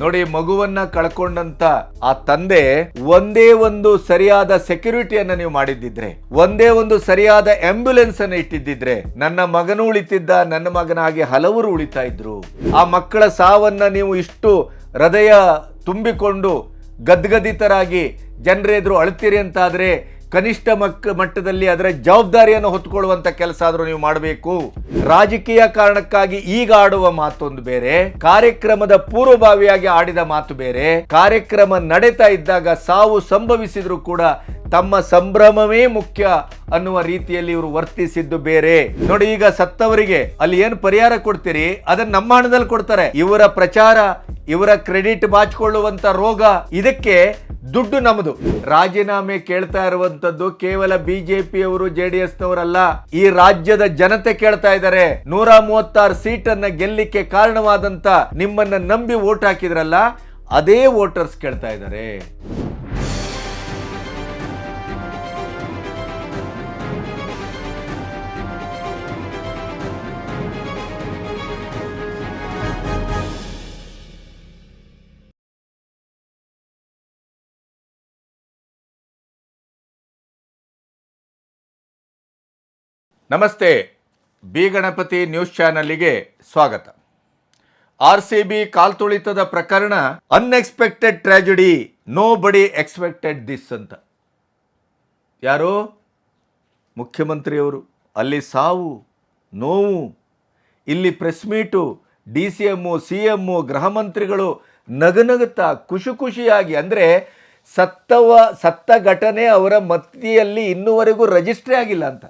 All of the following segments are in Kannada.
ನೋಡಿ, ಮಗುವನ್ನ ಕಳ್ಕೊಂಡಂತ ಆ ತಂದೆ ಒಂದೇ ಒಂದು ಸರಿಯಾದ ಸೆಕ್ಯೂರಿಟಿಯನ್ನ ನೀವು ಮಾಡಿದ್ದಿದ್ರೆ, ಒಂದೇ ಒಂದು ಸರಿಯಾದ ಆಂಬ್ಯುಲೆನ್ಸ್ ಅನ್ನ ಇಟ್ಟಿದ್ದಿದ್ರೆ, ನನ್ನ ಮಗನು ಉಳಿತಿದ್ದ, ನನ್ನ ಮಗನ ಹಾಗೆ ಹಲವರು ಉಳಿತಾ ಇದ್ರು. ಆ ಮಕ್ಕಳ ಸಾವನ್ನ ನೀವು ಇಷ್ಟು ಹೃದಯ ತುಂಬಿಕೊಂಡು ಗದ್ಗದಿತರಾಗಿ ಜನರೆದುರು ಅಳ್ತೀರಿ ಅಂತಾದ್ರೆ ಕನಿಷ್ಠ ಮಕ್ಕ ಮಟ್ಟದಲ್ಲಿ ಅದರ ಜವಾಬ್ದಾರಿಯನ್ನು ಹೊತ್ತುಕೊಳ್ಳುವಂತ ಕೆಲಸ ಆದ್ರೂ ನೀವು ಮಾಡಬೇಕು. ರಾಜಕೀಯ ಕಾರಣಕ್ಕಾಗಿ ಈಗ ಆಡುವ ಮಾತೊಂದು ಬೇರೆ, ಕಾರ್ಯಕ್ರಮದ ಪೂರ್ವಭಾವಿಯಾಗಿ ಆಡಿದ ಮಾತು ಬೇರೆ, ಕಾರ್ಯಕ್ರಮ ನಡೀತಾ ಇದ್ದಾಗ ಸಾವು ಸಂಭವಿಸಿದ್ರು ಕೂಡ ತಮ್ಮ ಸಂಭ್ರಮವೇ ಮುಖ್ಯ ಅನ್ನುವ ರೀತಿಯಲ್ಲಿ ಇವರು ವರ್ತಿಸಿದ್ದು ಬೇರೆ. ನೋಡಿ ಈಗ ಸತ್ತವರಿಗೆ ಅಲ್ಲಿ ಏನು ಪರಿಹಾರ ಕೊಡ್ತೀರಿ? ಅದನ್ನ ನಮ್ಮ ಹಣದಲ್ಲಿ ಕೊಡ್ತಾರೆ. ಇವರ ಪ್ರಚಾರ, ಇವರ ಕ್ರೆಡಿಟ್ ಬಾಚಿಕೊಳ್ಳುವಂತ ರೋಗ, ಇದಕ್ಕೆ ದುಡ್ಡು ನಮ್ಮದು ರಾಜೀನಾಮೆ ಕೇಳ್ತಾ ಇರುವಂತದ್ದು ಕೇವಲ ಬಿಜೆಪಿಯವರು ಜೆ ಡಿ ಎಸ್ನವರಲ್ಲ ಈ ರಾಜ್ಯದ ಜನತೆ ಕೇಳ್ತಾ ಇದ್ದಾರೆ. ನೂರ ಮೂವತ್ತಾರು ಸೀಟ್ ಅನ್ನ ಗೆಲ್ಲಿಕ್ಕೆ ಕಾರಣವಾದಂತ ನಿಮ್ಮನ್ನ ನಂಬಿ ವೋಟ್ ಹಾಕಿದ್ರಲ್ಲ, ಅದೇ ವೋಟರ್ಸ್ ಕೇಳ್ತಾ ಇದ್ದಾರೆ. ನಮಸ್ತೆ, ಬಿ ಗಣಪತಿ ನ್ಯೂಸ್ ಚಾನಲ್ಗೆ ಸ್ವಾಗತ. ಆರ್ ಸಿ ಬಿ ಕಾಲ್ತುಳಿತದ ಪ್ರಕರಣ unexpected tragedy nobody expected this ಅಂತ. ಯಾರು? ಮುಖ್ಯಮಂತ್ರಿಯವರು. ಅಲ್ಲಿ ಸಾವು, ನೋವು, ಇಲ್ಲಿ press meet D C M C M ಗೃಹ ಮಂತ್ರಿಗಳು ನಗನಗುತ್ತಾ ಖುಷಿ ಖುಷಿಯಾಗಿ ಅಂದರೆ ಸತ್ತವ, ಸತ್ತ ಘಟನೆ ಅವರ ಮತಿಯಲ್ಲಿ ಇನ್ನೂವರೆಗೂ ರಜಿಸ್ಟ್ರಿ ಆಗಿಲ್ಲ ಅಂತ.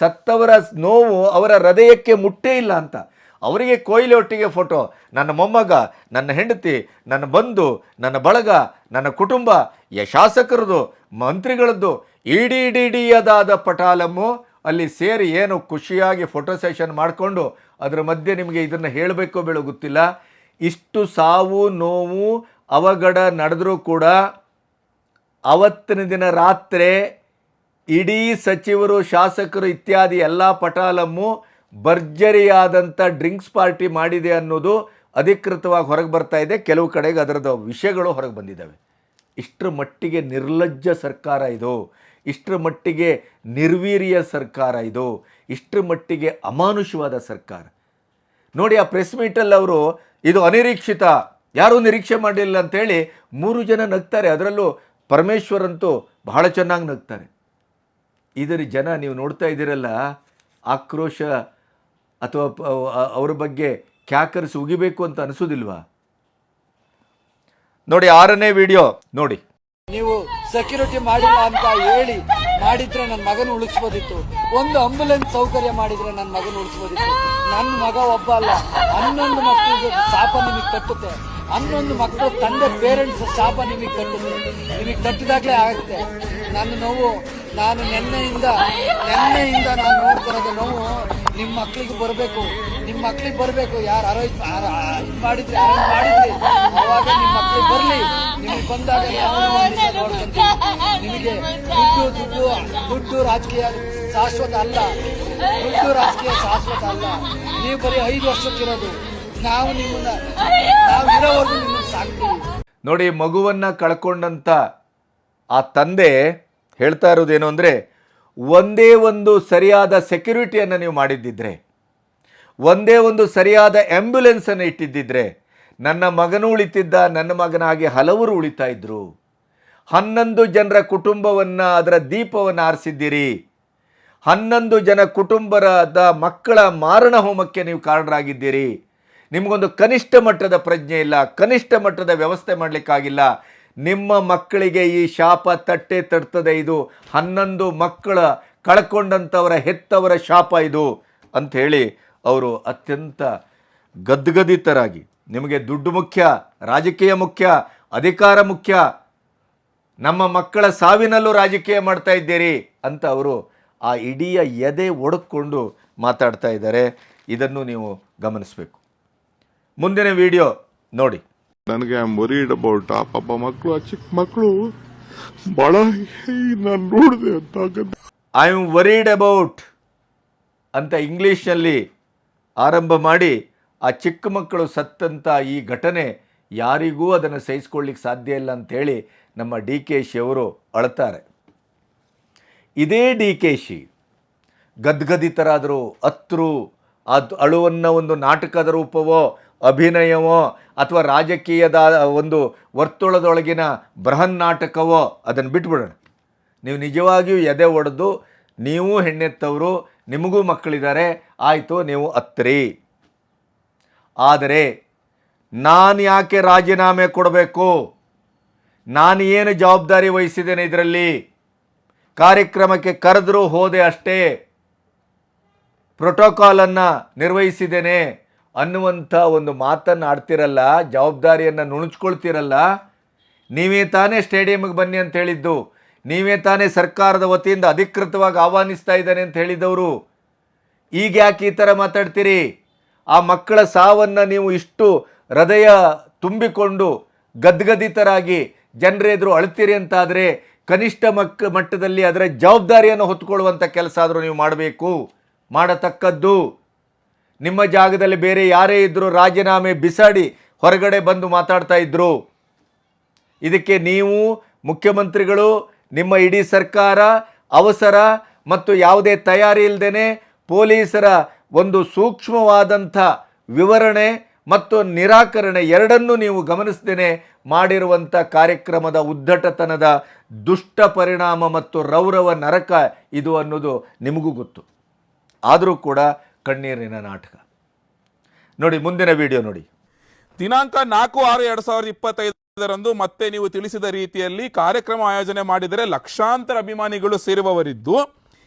ಸತ್ತವರ ನೋವು ಅವರ ಹೃದಯಕ್ಕೆ ಮುಟ್ಟೇ ಇಲ್ಲ ಅಂತ. ಅವರಿಗೆ ಕೊಯ್ಲಿ ಒಟ್ಟಿಗೆ ಫೋಟೋ ನನ್ನ ಮೊಮ್ಮಗ, ನನ್ನ ಹೆಂಡತಿ, ನನ್ನ ಬಂಧು, ನನ್ನ ಬಳಗ, ನನ್ನ ಕುಟುಂಬ, ಯ ಶಾಸಕರದು, ಮಂತ್ರಿಗಳದ್ದು, ಇಡೀ ಇಡಿಯದಾದ ಪಟಾಲಮ್ಮು ಅಲ್ಲಿ ಸೇರಿ ಏನು ಖುಷಿಯಾಗಿ ಫೋಟೋ ಸೆಷನ್ ಮಾಡಿಕೊಂಡು ಅದರ ಮಧ್ಯೆ ನಿಮಗೆ ಇದನ್ನು ಹೇಳಬೇಕೋ ಬೇಡೋ ಗೊತ್ತಿಲ್ಲ. ಇಷ್ಟು ಸಾವು, ನೋವು, ಅವಘಡ ನಡೆದರೂ ಕೂಡ ಅವತ್ತಿನ ದಿನ ರಾತ್ರಿ ಇಡೀ ಸಚಿವರು, ಶಾಸಕರು ಇತ್ಯಾದಿ ಎಲ್ಲ ಪಟಾಲಮ್ಮು ಭರ್ಜರಿಯಾದಂಥ ಡ್ರಿಂಕ್ಸ್ ಪಾರ್ಟಿ ಮಾಡಿದೆ ಅನ್ನೋದು ಅಧಿಕೃತವಾಗಿ ಹೊರಗೆ ಬರ್ತಾ ಇದೆ. ಕೆಲವು ಕಡೆಗೆ ಅದರದ ವಿಷಯಗಳು ಹೊರಗೆ ಬಂದಿದ್ದಾವೆ. ಇಷ್ಟರ ಮಟ್ಟಿಗೆ ನಿರ್ಲಜ್ಜ ಸರ್ಕಾರ ಇದು. ಇಷ್ಟರ ಮಟ್ಟಿಗೆ ನಿರ್ವೀರ್ಯ ಸರ್ಕಾರ ಇದು. ಇಷ್ಟರ ಮಟ್ಟಿಗೆ ಅಮಾನುಷವಾದ ಸರ್ಕಾರ. ನೋಡಿ, ಆ ಪ್ರೆಸ್ ಮೀಟಲ್ಲಿ ಅವರು, ಇದು ಅನಿರೀಕ್ಷಿತ, ಯಾರೂ ನಿರೀಕ್ಷೆ ಮಾಡಲಿಲ್ಲ ಅಂತೇಳಿ ಮೂರು ಜನ ನಗ್ತಾರೆ. ಅದರಲ್ಲೂ ಪರಮೇಶ್ವರ್ ಅಂತೂ ಬಹಳ ಚೆನ್ನಾಗಿ ನಗ್ತಾರೆ. ಇದರ ಜನ ನೀವು ನೋಡ್ತಾ ಇದ್ದೀರಲ್ಲ, ಆಕ್ರೋಶ ಅಥವಾ ಅವರ ಬಗ್ಗೆ ಕ್ಯಾಕರ್ಸ್ ಉಗಿಬೇಕು ಅಂತ ಅನಿಸೋದಿಲ್ವಾ? ನೋಡಿ, ಆರನೇ ವಿಡಿಯೋ ನೋಡಿ. ನೀವು ಸೆಕ್ಯೂರಿಟಿ ಮಾಡಿಲ್ಲ ಅಂತ ಹೇಳಿ ಮಾಡಿದ್ರೆ ನನ್ನ ಮಗನ ಉಳಿಸ್ಬೋದಿತ್ತು. ಒಂದು ಆಂಬುಲೆನ್ಸ್ ಸೌಕರ್ಯ ಮಾಡಿದ್ರೆ ನನ್ನ ಮಗನ ಉಳಿಸ್ಬೋದಿತ್ತು. ನನ್ನ ಮಗ ಒಬ್ಬ ಅಲ್ಲ. ಹನ್ನೊಂದು ಮಕ್ಕಳಿಗೆ ಶಾಪ ನಿಮಗೆ ತಟ್ಟುತ್ತೆ ಹನ್ನೊಂದು ಮಕ್ಕಳು ತಂದೆ ಪೇರೆಂಟ್ಸ್ ಶಾಪ ನಿಮಗೆ ಕಟ್ಟುತ್ತೆ. ನಿಮಗೆ ಕಟ್ಟಿದಾಗಲೇ ಆಗುತ್ತೆ. ನನ್ನ ನೋವು, ನಾನು ನೆನ್ನೆಯಿಂದ ನೆನ್ನೆಯಿಂದ ನಾನು ನೋಡ್ತಿರೋದು ನೋವು ನಿಮ್ಮ ಮಕ್ಕಳಿಗೆ ಬರಬೇಕು. ನಿಮ್ಮ ಮಕ್ಕಳಿಗೆ ಬರಬೇಕು. ಯಾರು ಅರೈಸ್ ಮಾಡಿದ್ರೆ, ಅರೇಂಜ್ ಮಾಡಿದ್ರಿ, ಅವಾಗ ನಿಮ್ಮ ಮಕ್ಕಳಿಗೆ ಬರಲಿ. ನಿಮಗೆ ಬಂದಾಗ ನಿಮಗೆ ದುಡ್ಡು ದುಡ್ಡು ದುಡ್ಡು ರಾಜಕೀಯ ಶಾಶ್ವತ ಅಲ್ಲ. ದುಡ್ಡು ರಾಜಕೀಯ ಶಾಶ್ವತ ಅಲ್ಲ. ನೀವು ಬರೀ ಐದು ವರ್ಷಕ್ಕಿರೋದು. ನಾವು ನಿಮ್ಮನ್ನ ನಾವು ಇರೋವರೆಗೂ ನಿಮ್ಮನ್ನು ಸಾಕ್ತೀವಿ. ನೋಡಿ, ಮಗುವನ್ನ ಕಳ್ಕೊಂಡಂತ ಆ ತಂದೆ ಹೇಳ್ತಾ ಇರೋದೇನು ಅಂದರೆ, ಒಂದೇ ಒಂದು ಸರಿಯಾದ ಸೆಕ್ಯೂರಿಟಿಯನ್ನು ನೀವು ಮಾಡಿದ್ದಿದ್ರೆ, ಒಂದೇ ಒಂದು ಸರಿಯಾದ ಆ್ಯಂಬ್ಯುಲೆನ್ಸನ್ನು ಇಟ್ಟಿದ್ದಿದ್ರೆ, ನನ್ನ ಮಗನೂ ಉಳಿತಿದ್ದ, ನನ್ನ ಮಗನಾಗಿ ಹಲವರು ಉಳಿತಾ ಇದ್ರು. ಹನ್ನೊಂದು ಜನರ ಕುಟುಂಬವನ್ನು, ಅದರ ದೀಪವನ್ನು ಆರಿಸಿದ್ದೀರಿ. ಹನ್ನೊಂದು ಜನ ಕುಟುಂಬರದ ಮಕ್ಕಳ ಮಾರಣ ಹೋಮಕ್ಕೆ ನೀವು ಕಾರಣರಾಗಿದ್ದೀರಿ. ನಿಮಗೊಂದು ಕನಿಷ್ಠ ಮಟ್ಟದ ಪ್ರಜ್ಞೆ ಇಲ್ಲ, ಕನಿಷ್ಠ ಮಟ್ಟದ ವ್ಯವಸ್ಥೆ ಮಾಡಲಿಕ್ಕಾಗಿಲ್ಲ. ನಿಮ್ಮ ಮಕ್ಕಳಿಗೆ ಈ ಶಾಪ ತಟ್ಟೆ ತಡ್ತದೆ ಇದು. ಹನ್ನೊಂದು ಮಕ್ಕಳ ಕಳ್ಕೊಂಡಂಥವರ ಹೆತ್ತವರ ಶಾಪ ಇದು ಅಂತ ಹೇಳಿ ಅವರು ಅತ್ಯಂತ ಗದ್ಗದಿತರಾಗಿ, ನಿಮಗೆ ದುಡ್ಡು ಮುಖ್ಯ, ರಾಜಕೀಯ ಮುಖ್ಯ, ಅಧಿಕಾರ ಮುಖ್ಯ ನಮ್ಮ ಮಕ್ಕಳ ಸಾವಿನಲ್ಲೂ ರಾಜಕೀಯ ಮಾಡ್ತಾ ಇದ್ದೀರಿ ಅಂತ ಅವರು ಆ ಇಡೀ ಎದೆ ಒಡಕೊಂಡು ಮಾತಾಡ್ತಾ ಇದ್ದಾರೆ. ಇದನ್ನು ನೀವು ಗಮನಿಸಬೇಕು. ಮುಂದಿನ ವಿಡಿಯೋ ನೋಡಿ. ನನಗೆ ಐ ವರಿಡ್ ಅಬೌಟ್ ಆ ಪಾಪ ಮಕ್ಕಳು ಆ ಚಿಕ್ಕ ಮಕ್ಕಳು ಬಹಳ ನಾನು ನೋಡಿದೆ ಅಂತ ಐ ಆಮ್ ವರೀಡ್ ಅಬೌಟ್ ಅಂತ ಇಂಗ್ಲೀಷ್ನಲ್ಲಿ ಆರಂಭ ಮಾಡಿ ಆ ಚಿಕ್ಕ ಮಕ್ಕಳು ಸತ್ತಂಥ ಈ ಘಟನೆ ಯಾರಿಗೂ ಅದನ್ನು ಸಹಿಸ್ಕೊಳ್ಳಿಕ್ಕೆ ಸಾಧ್ಯ ಇಲ್ಲ ಅಂತೇಳಿ ನಮ್ಮ ಡಿ ಕೆ ಶಿಯವರು ಅಳ್ತಾರೆ. ಇದೇ ಡಿ ಕೆ ಶಿ ಗದ್ಗದಿತರಾದರೂ, ಅತ್ರು, ಅದು ಅಳುವನ್ನು ಒಂದು ನಾಟಕದ ರೂಪವೋ, ಅಭಿನಯವೋ, ಅಥವಾ ರಾಜಕೀಯದ ಒಂದು ವರ್ತುಳದೊಳಗಿನ ಬೃಹನ್ ನಾಟಕವೋ ಅದನ್ನು ಬಿಟ್ಬಿಡೋಣ. ನೀವು ನಿಜವಾಗಿಯೂ ಎದೆ ಒಡೆದು, ನೀವು ಹೆಣ್ಣೆತ್ತವರು, ನಿಮಗೂ ಮಕ್ಕಳಿದ್ದಾರೆ, ಆಯಿತು, ನೀವು ಅತ್ರಿ. ಆದರೆ, ನಾನು ಯಾಕೆ ರಾಜೀನಾಮೆ ಕೊಡಬೇಕು? ನಾನು ಏನು ಜವಾಬ್ದಾರಿ ವಹಿಸಿದ್ದೇನೆ ಇದರಲ್ಲಿ? ಕಾರ್ಯಕ್ರಮಕ್ಕೆ ಕರೆದರೂ ಹೋದೆ ಅಷ್ಟೇ. ಪ್ರೋಟೋಕಾಲನ್ನು ನಿರ್ವಹಿಸಿದ್ದೇನೆ ಅನ್ನುವಂಥ ಒಂದು ಮಾತನ್ನು ಆಡ್ತಿರಲ್ಲ, ಜವಾಬ್ದಾರಿಯನ್ನು ನುಣುಚ್ಕೊಳ್ತಿರಲ್ಲ. ನೀವೇ ತಾನೇ ಸ್ಟೇಡಿಯಮ್ಗೆ ಬನ್ನಿ ಅಂತ ಹೇಳಿದ್ದು, ನೀವೇ ತಾನೇ ಸರ್ಕಾರದ ವತಿಯಿಂದ ಅಧಿಕೃತವಾಗಿ ಆಹ್ವಾನಿಸ್ತಾ ಇದ್ದಾನೆ ಅಂತ ಹೇಳಿದವರು. ಈಗ ಯಾಕೆ ಈ ಥರ ಮಾತಾಡ್ತೀರಿ? ಆ ಮಕ್ಕಳ ಸಾವನ್ನು ನೀವು ಇಷ್ಟು ಹೃದಯ ತುಂಬಿಕೊಂಡು ಗದ್ಗದಿತರಾಗಿ ಜನರೆದುರು ಅಳ್ತೀರಿ ಅಂತಾದರೆ ಕನಿಷ್ಠ ಮಕ್ಕ ಮಟ್ಟದಲ್ಲಿ ಅದರ ಜವಾಬ್ದಾರಿಯನ್ನು ಹೊತ್ತುಕೊಳ್ಳುವಂಥ ಕೆಲಸ ಆದರೂ ನೀವು ಮಾಡಬೇಕು. ಮಾಡತಕ್ಕದ್ದು ನಿಮ್ಮ ಜಾಗದಲ್ಲಿ ಬೇರೆ ಯಾರೇ ಇದ್ದರೂ ರಾಜೀನಾಮೆ ಬಿಸಾಡಿ ಹೊರಗಡೆ ಬಂದು ಮಾತಾಡ್ತಾ ಇದ್ದರು ಇದಕ್ಕೆ ನೀವು ಮುಖ್ಯಮಂತ್ರಿಗಳು, ನಿಮ್ಮ ಇಡೀ ಸರ್ಕಾರ ಅವಸರ ಮತ್ತು ಯಾವುದೇ ತಯಾರಿ ಇಲ್ಲದೇನೆ ಪೊಲೀಸರ ಒಂದು ಸೂಕ್ಷ್ಮವಾದಂಥ ವಿವರಣೆ ಮತ್ತು ನಿರಾಕರಣೆ ಎರಡನ್ನೂ ನೀವು ಗಮನಿಸ್ತೇನೆ ಮಾಡಿರುವಂಥ ಕಾರ್ಯಕ್ರಮದ ಉದ್ದಟತನದ ದುಷ್ಟ ಪರಿಣಾಮ ಮತ್ತು ರೌರವ ನರಕ ಇದು ಅನ್ನೋದು ನಿಮಗೂ ಗೊತ್ತು. ಆದರೂ ಕೂಡ ಕಣ್ಣೀರಿನ ನಾಟಕ. ನೋಡಿ, ಮುಂದಿನ ವಿಡಿಯೋ ನೋಡಿ. ದಿನಾಂಕ ನಾಲ್ಕು ಆರು ಎರಡು ಸಾವಿರದ ಇಪ್ಪತ್ತೈದರಂದು ಮತ್ತೆ ನೀವು ತಿಳಿಸಿದ ರೀತಿಯಲ್ಲಿ ಕಾರ್ಯಕ್ರಮ ಆಯೋಜನೆ ಮಾಡಿದರೆ ಲಕ್ಷಾಂತರ ಅಭಿಮಾನಿಗಳು ಸೇರುವವರಿದ್ದು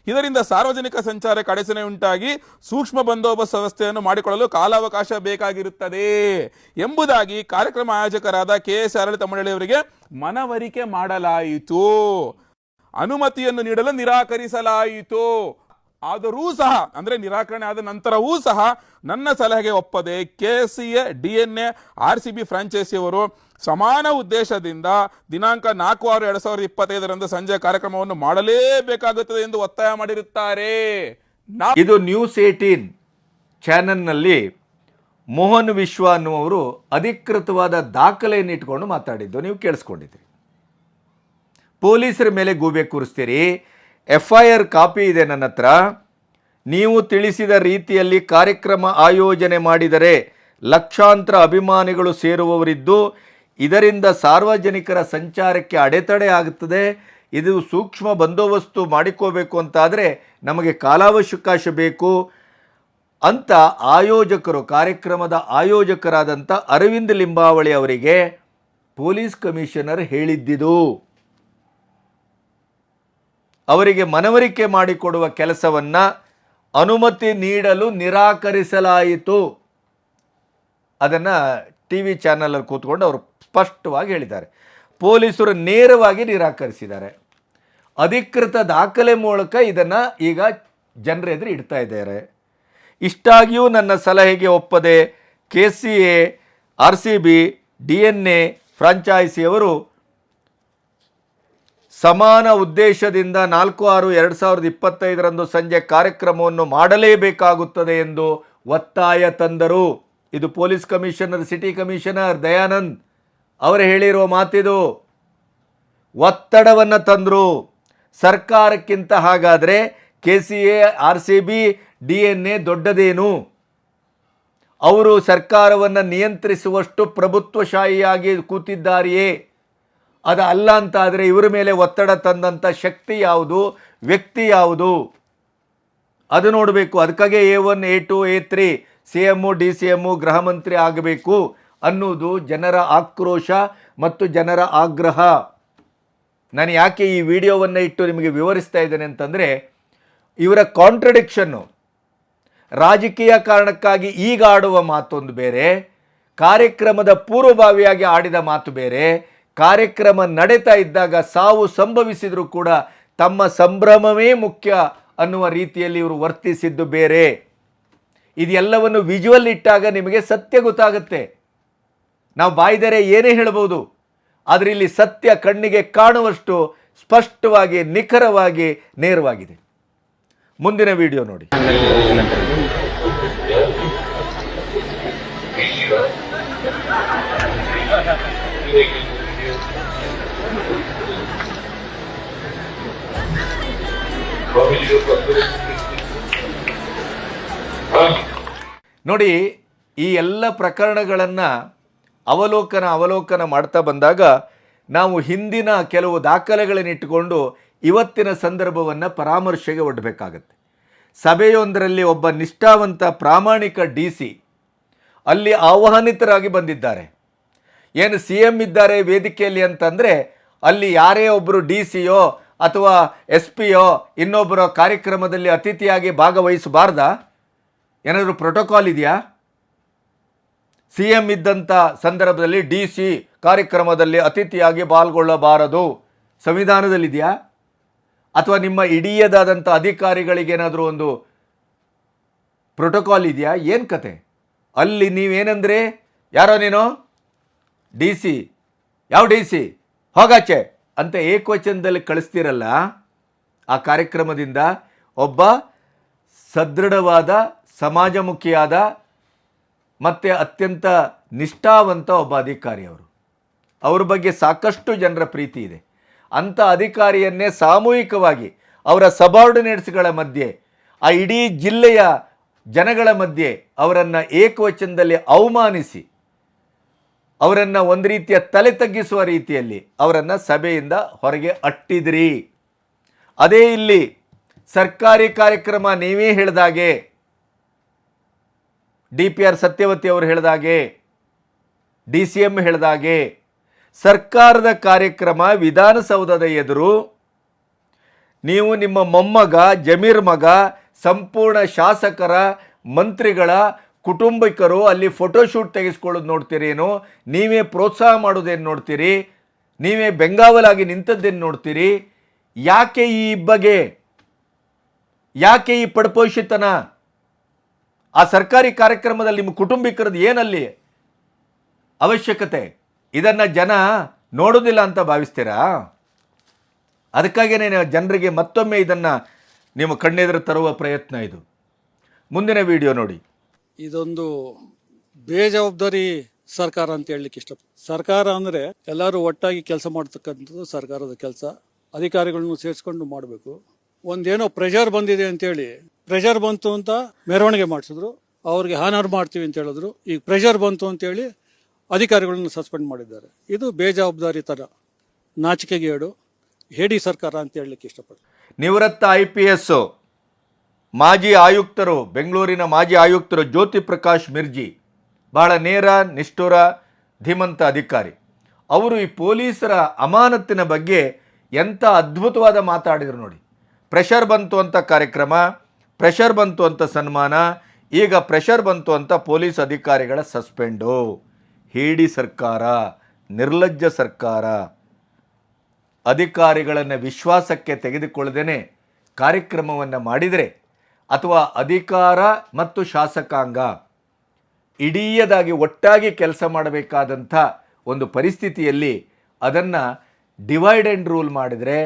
ಇದರಿಂದ ಸಾರ್ವಜನಿಕ ಸಂಚಾರಕ್ಕೆ ಅಡಚಣೆ ಉಂಟಾಗಿ ಸೂಕ್ಷ್ಮ ಬಂದೋಬಸ್ತ್ ವ್ಯವಸ್ಥೆಯನ್ನು ಮಾಡಿಕೊಳ್ಳಲು ಕಾಲಾವಕಾಶ ಬೇಕಾಗಿರುತ್ತದೆ ಎಂಬುದಾಗಿ ಕಾರ್ಯಕ್ರಮ ಆಯೋಜಕರಾದ ಕೆ ಎಸ್ ಆಡಳಿತ ಮಂಡಳಿಯವರಿಗೆ ಮನವರಿಕೆ ಮಾಡಲಾಯಿತು. ಅನುಮತಿಯನ್ನು ನೀಡಲು ನಿರಾಕರಿಸಲಾಯಿತು. ಆದರೂ ಸಹ, ಅಂದರೆ ನಿರಾಕರಣೆ ಆದ ನಂತರವೂ ಸಹ ನನ್ನ ಸಲಹೆಗೆ ಒಪ್ಪದೆ K C A D N A R C B ಫ್ರಾಂಚೈಸಿಯವರು ಸಮಾನ ಉದ್ದೇಶದಿಂದ ದಿನಾಂಕ ನಾಲ್ಕು ಆರು ಎರಡ್ ಸಾವಿರದ ಇಪ್ಪತ್ತೈದರಂದು ಸಂಜೆ ಕಾರ್ಯಕ್ರಮವನ್ನು ಮಾಡಲೇಬೇಕಾಗುತ್ತದೆ ಎಂದು ಒತ್ತಾಯ ಮಾಡಿರುತ್ತಾರೆ. ಇದು ನ್ಯೂಸ್ ಏಟೀನ್ ಚಾನೆಲ್ನಲ್ಲಿ ಮೋಹನ್ ವಿಶ್ವ ಅನ್ನುವರು ಅಧಿಕೃತವಾದ ದಾಖಲೆಯನ್ನು ಇಟ್ಕೊಂಡು ಮಾತಾಡಿದ್ದು. ನೀವು ಕೇಳಿಸ್ಕೊಂಡಿದ್ದೀರಿ. ಪೊಲೀಸರ ಮೇಲೆ ಗೂಬೆ ಕೂರಿಸ್ತೀರಿ. ಎಫ್ ಐ ಆರ್ ಕಾಪಿ ಇದೆ ನನ್ನ ಹತ್ರ. ನೀವು ತಿಳಿಸಿದ ರೀತಿಯಲ್ಲಿ ಕಾರ್ಯಕ್ರಮ ಆಯೋಜನೆ ಮಾಡಿದರೆ ಲಕ್ಷಾಂತರ ಅಭಿಮಾನಿಗಳು ಸೇರುವವರಿದ್ದು, ಇದರಿಂದ ಸಾರ್ವಜನಿಕರ ಸಂಚಾರಕ್ಕೆ ಅಡೆತಡೆ ಆಗುತ್ತದೆ. ಇದು ಸೂಕ್ಷ್ಮ ಬಂದೋಬಸ್ತು ಮಾಡಿಕೋಬೇಕು ಅಂತಾದರೆ ನಮಗೆ ಕಾಲಾವಕಾಶ ಬೇಕು. ಅಂತ ಆಯೋಜಕರು, ಕಾರ್ಯಕ್ರಮದ ಆಯೋಜಕರಾದಂಥ ಅರವಿಂದ್ ಲಿಂಬಾವಳಿ ಅವರಿಗೆ ಪೊಲೀಸ್ ಕಮಿಷನರ್ ಹೇಳಿದ್ದಿದು. ಅವರಿಗೆ ಮನವರಿಕೆ ಮಾಡಿಕೊಡುವ ಕೆಲಸವನ್ನು ಅನುಮತಿ ನೀಡಲು ನಿರಾಕರಿಸಲಾಯಿತು. ಅದನ್ನು ಟಿ ವಿ ಚಾನಲಲ್ಲಿ ಕೂತ್ಕೊಂಡು ಅವರು ಸ್ಪಷ್ಟವಾಗಿ ಹೇಳಿದ್ದಾರೆ. ಪೊಲೀಸರು ನೇರವಾಗಿ ನಿರಾಕರಿಸಿದ್ದಾರೆ. ಅಧಿಕೃತ ದಾಖಲೆ ಮೂಲಕ ಇದನ್ನು ಈಗ ಜನರ ಎದುರು ಇಡ್ತಾ ಇದ್ದಾರೆ. ಇಷ್ಟಾಗಿಯೂ ನನ್ನ ಸಲಹೆಗೆ ಒಪ್ಪದೆ K C A R C B D N A ಫ್ರಾಂಚೈಸಿಯವರು ಸಮಾನ ಉದ್ದೇಶದಿಂದ ನಾಲ್ಕು ಆರು ಎರಡು ಸಾವಿರದ ಇಪ್ಪತ್ತೈದರಂದು ಸಂಜೆ ಕಾರ್ಯಕ್ರಮವನ್ನು ಮಾಡಲೇಬೇಕಾಗುತ್ತದೆ ಎಂದು ಒತ್ತಾಯ ತಂದರು. ಇದು police commissioner, city commissioner Dayanand ಅವರು ಹೇಳಿರುವ ಮಾತಿದು. ಒತ್ತಡವನ್ನು ತಂದರು. ಸರ್ಕಾರಕ್ಕಿಂತ ಹಾಗಾದರೆ K C A R C B D N A ದೊಡ್ಡದೇನು? ಅವರು ಸರ್ಕಾರವನ್ನು ನಿಯಂತ್ರಿಸುವಷ್ಟು ಪ್ರಭುತ್ವಶಾಹಿಯಾಗಿ ಕೂತಿದ್ದಾರೆಯೇ? ಅದು ಅಲ್ಲ ಅಂತಾದರೆ ಇವರ ಮೇಲೆ ಒತ್ತಡ ತಂದಂಥ ಶಕ್ತಿ ಯಾವುದು? ವ್ಯಕ್ತಿ ಯಾವುದು? ಅದು ನೋಡಬೇಕು. ಅದಕ್ಕಾಗೆ A one, A two, A three C M D C M ಗೃಹ ಮಂತ್ರಿ ಆಗಬೇಕು ಅನ್ನೋದು ಜನರ ಆಕ್ರೋಶ ಮತ್ತು ಜನರ ಆಗ್ರಹ. ನಾನು ಯಾಕೆ ಈ ವಿಡಿಯೋವನ್ನು ಇಟ್ಟು ನಿಮಗೆ ವಿವರಿಸ್ತಾ ಇದ್ದೇನೆ ಅಂತಂದರೆ, ಇವರ ಕಾಂಟ್ರಡಿಕ್ಷನ್ನು ರಾಜಕೀಯ ಕಾರಣಕ್ಕಾಗಿ ಈಗ ಆಡುವ ಮಾತೊಂದು ಬೇರೆ, ಕಾರ್ಯಕ್ರಮದ ಪೂರ್ವಭಾವಿಯಾಗಿ ಆಡಿದ ಮಾತು ಬೇರೆ ಕಾರ್ಯಕ್ರಮ ನಡೀತಾ ಇದ್ದಾಗ ಸಾವು ಸಂಭವಿಸಿದರೂ ಕೂಡ ತಮ್ಮ ಸಂಭ್ರಮವೇ ಮುಖ್ಯ ಅನ್ನುವ ರೀತಿಯಲ್ಲಿ ಇವರು ವರ್ತಿಸಿದ್ದು ಬೇರೆ. ಇದೆಲ್ಲವನ್ನು ವಿಜುವಲ್ ಇಟ್ಟಾಗ ನಿಮಗೆ ಸತ್ಯ ಗೊತ್ತಾಗುತ್ತೆ. ನಾವು ಬಾಯ್ದರೆ ಏನೇ ಹೇಳ್ಬೋದು ಆದರೆ ಇಲ್ಲಿ ಸತ್ಯ ಕಣ್ಣಿಗೆ ಕಾಣುವಷ್ಟು ಸ್ಪಷ್ಟವಾಗಿ, ನಿಖರವಾಗಿ ನೇರವಾಗಿದೆ. ಮುಂದಿನ ವಿಡಿಯೋ ನೋಡಿ. ನೋಡಿ, ಈ ಎಲ್ಲ ಪ್ರಕರಣಗಳನ್ನು ಅವಲೋಕನ ಅವಲೋಕನ ಮಾಡ್ತಾ ಬಂದಾಗ ನಾವು ಹಿಂದಿನ ಕೆಲವು ದಾಖಲೆಗಳನ್ನು ಇಟ್ಟುಕೊಂಡು ಇವತ್ತಿನ ಸಂದರ್ಭವನ್ನು ಪರಾಮರ್ಶೆಗೆ ಒಡ್ಡಬೇಕಾಗತ್ತೆ ಸಭೆಯೊಂದರಲ್ಲಿ ಒಬ್ಬ ನಿಷ್ಠಾವಂತ ಪ್ರಾಮಾಣಿಕ ಡಿ ಸಿ ಅಲ್ಲಿ ಆಹ್ವಾನಿತರಾಗಿ ಬಂದಿದ್ದಾರೆ. ಏನು ಸಿ ಎಂ ಇದ್ದಾರೆ ವೇದಿಕೆಯಲ್ಲಿ ಅಂತಂದರೆ ಅಲ್ಲಿ ಯಾರೇ ಒಬ್ಬರು ಡಿ ಸಿಯೋ ಅಥವಾ ಎಸ್ ಪಿಯೋ ಇನ್ನೊಬ್ಬರ ಕಾರ್ಯಕ್ರಮದಲ್ಲಿ ಅತಿಥಿಯಾಗಿ ಭಾಗವಹಿಸಬಾರ್ದಾ? ಏನಾದರೂ ಪ್ರೋಟೋಕಾಲ್ ಇದೆಯಾ? ಸಿ ಎಂ ಇದ್ದಂಥ ಸಂದರ್ಭದಲ್ಲಿ ಡಿ ಸಿ ಕಾರ್ಯಕ್ರಮದಲ್ಲಿ ಅತಿಥಿಯಾಗಿ ಪಾಲ್ಗೊಳ್ಳಬಾರದು. ಸಂವಿಧಾನದಲ್ಲಿದೆಯಾ? ಅಥವಾ ನಿಮ್ಮ ಇಡೀಯದಾದಂಥ ಅಧಿಕಾರಿಗಳಿಗೇನಾದರೂ ಒಂದು ಪ್ರೋಟೋಕಾಲ್ ಇದೆಯಾ? ಏನು ಕತೆ? ಅಲ್ಲಿ ನೀವೇನಂದ್ರೆ? ಯಾರೋ ನೀನು? D C. ಯಾವ ಡಿ ಸಿ? ಹೋಗಾಚೆ ಅಂತ ಏಕವಚನದಲ್ಲಿ ಕಳಿಸ್ತೀರಲ್ಲ, ಆ ಕಾರ್ಯಕ್ರಮದಿಂದ ಒಬ್ಬ ಸದೃಢವಾದ, ಸಮಾಜಮುಖಿಯಾದ, ಮತ್ತು ಅತ್ಯಂತ ನಿಷ್ಠಾವಂತ ಒಬ್ಬ ಅಧಿಕಾರಿ ಅವರು. ಅವ್ರ ಬಗ್ಗೆ ಸಾಕಷ್ಟು ಜನರ ಪ್ರೀತಿ ಇದೆ. ಅಂಥ ಅಧಿಕಾರಿಯನ್ನೇ ಸಾಮೂಹಿಕವಾಗಿ ಅವರ ಸಬಾರ್ಡಿನೇಟ್ಸ್ಗಳ ಮಧ್ಯೆ, ಆ ಇಡೀ ಜಿಲ್ಲೆಯ ಜನಗಳ ಮಧ್ಯೆ ಅವರನ್ನು ಏಕವಚನದಲ್ಲಿ ಅವಮಾನಿಸಿ ಅವರನ್ನು ಒಂದು ರೀತಿಯ ತಲೆ ತಗ್ಗಿಸುವ ರೀತಿಯಲ್ಲಿ ಅವರನ್ನು ಸಭೆಯಿಂದ ಹೊರಗೆ ಅಟ್ಟಿದ್ರಿ. ಅದೇ ಇಲ್ಲಿ ಸರ್ಕಾರಿ ಕಾರ್ಯಕ್ರಮ ನೀವೇ ಹೇಳಿದಾಗೆ ಡಿ ಪಿ ಆರ್ ಸತ್ಯವತಿ ಅವರು ಹೇಳಿದಾಗೆ ಡಿ ಸಿ ಎಂ ಹೇಳಿದಾಗೆ ಸರ್ಕಾರದ ಕಾರ್ಯಕ್ರಮ ವಿಧಾನಸೌಧದ ಎದುರು ನೀವು ನಿಮ್ಮ ಮೊಮ್ಮಗ, ಜಮೀರ್ ಮಗ, ಸಂಪೂರ್ಣ ಶಾಸಕರ, ಮಂತ್ರಿಗಳ ಕುಟುಂಬಿಕರು ಅಲ್ಲಿ ಫೋಟೋಶೂಟ್ ತೆಗೆಸ್ಕೊಳ್ಳೋದು ನೋಡ್ತೀರೇನು? ನೀವೇ ಪ್ರೋತ್ಸಾಹ ಮಾಡೋದೇನು ನೋಡ್ತೀರಿ? ನೀವೇ ಬೆಂಗಾವಲಾಗಿ ನಿಂತದ್ದೇನು ನೋಡ್ತೀರಿ? ಯಾಕೆ ಈ ಬಗೆ ಯಾಕೆ ಈ ಪಡಪೋಷಿತನ? ಆ ಸರ್ಕಾರಿ ಕಾರ್ಯಕ್ರಮದಲ್ಲಿ ನಿಮ್ಮ ಕುಟುಂಬಿಕರದ್ದು ಏನಲ್ಲಿ ಅವಶ್ಯಕತೆ? ಇದನ್ನು ಜನ ನೋಡೋದಿಲ್ಲ ಅಂತ ಭಾವಿಸ್ತೀರಾ? ಅದಕ್ಕಾಗಿಯೇ ಜನರಿಗೆ ಮತ್ತೊಮ್ಮೆ ಇದನ್ನು ನಿಮ್ಮ ಕಣ್ಣೆದುರು ತರುವ ಪ್ರಯತ್ನ ಇದು. ಮುಂದಿನ ವಿಡಿಯೋ ನೋಡಿ. ಇದೊಂದು ಬೇಜವಾಬ್ದಾರಿ ಸರ್ಕಾರ ಅಂತ ಹೇಳಲಿಕ್ಕೆ ಇಷ್ಟ ಸರ್ಕಾರ ಅಂದರೆ ಎಲ್ಲರೂ ಒಟ್ಟಾಗಿ ಕೆಲಸ ಮಾಡ್ತಕ್ಕಂಥದ್ದು ಸರ್ಕಾರದ ಕೆಲಸ. ಅಧಿಕಾರಿಗಳನ್ನು ಸೇರಿಸ್ಕೊಂಡು ಮಾಡಬೇಕು. ಒಂದೇನೋ ಪ್ರೆಷರ್ ಬಂದಿದೆ ಅಂತೇಳಿ ಪ್ರೆಷರ್ ಬಂತು ಅಂತ ಮೆರವಣಿಗೆ ಮಾಡಿಸಿದ್ರು. ಅವ್ರಿಗೆ ಹಾನರ್ ಮಾಡ್ತೀವಿ ಅಂತ ಹೇಳಿದ್ರು. ಈಗ ಪ್ರೆಷರ್ ಬಂತು ಅಂತೇಳಿ ಅಧಿಕಾರಿಗಳನ್ನು ಸಸ್ಪೆಂಡ್ ಮಾಡಿದ್ದಾರೆ. ಇದು ಬೇಜವಾಬ್ದಾರಿ ಥರ ನಾಚಿಕೆಗೇಡು. ಹೇಡಿ ಸರ್ಕಾರ ಅಂತ ಹೇಳಲಿಕ್ಕೆ ಇಷ್ಟಪಡ್ತೀನಿ. ನಿವೃತ್ತ ಐ ಪಿ ಎಸ್ಸು ಮಾಜಿ ಆಯುಕ್ತರು, ಬೆಂಗಳೂರಿನ ಮಾಜಿ ಆಯುಕ್ತರು ಜ್ಯೋತಿ ಪ್ರಕಾಶ್ ಮಿರ್ಜಿ, ಬಹಳ ನೇರ, ನಿಷ್ಠುರ, ಧೀಮಂತ ಅಧಿಕಾರಿ. ಅವರು ಈ ಪೊಲೀಸರ ಅಮಾನತ್ತಿನ ಬಗ್ಗೆ ಎಂಥ ಅದ್ಭುತವಾದ ಮಾತಾಡಿದರು ನೋಡಿ. ಪ್ರೆಷರ್ ಬಂತು ಅಂತ ಕಾರ್ಯಕ್ರಮ, ಪ್ರೆಷರ್ ಬಂತು ಅಂತ ಸನ್ಮಾನ, ಈಗ ಪ್ರೆಷರ್ ಬಂತು ಅಂತ ಪೊಲೀಸ್ ಅಧಿಕಾರಿಗಳ ಸಸ್ಪೆಂಡು. ಹೇಡಿ ಸರ್ಕಾರ, ನಿರ್ಲಜ್ಜ ಸರ್ಕಾರ. ಅಧಿಕಾರಿಗಳನ್ನು ವಿಶ್ವಾಸಕ್ಕೆ ತೆಗೆದುಕೊಳ್ಳದೇನೆ ಕಾರ್ಯಕ್ರಮವನ್ನು ಮಾಡಿದರೆ ಅಥವಾ ಅಧಿಕಾರ ಮತ್ತು ಶಾಸಕಾಂಗ ಇಡೀಯದಾಗಿ ಒಟ್ಟಾಗಿ ಕೆಲಸ ಮಾಡಬೇಕಾದಂಥ ಒಂದು ಪರಿಸ್ಥಿತಿಯಲ್ಲಿ ಅದನ್ನು ಡಿವೈಡ್ ಆ್ಯಂಡ್ ರೂಲ್ ಮಾಡಿದರೆ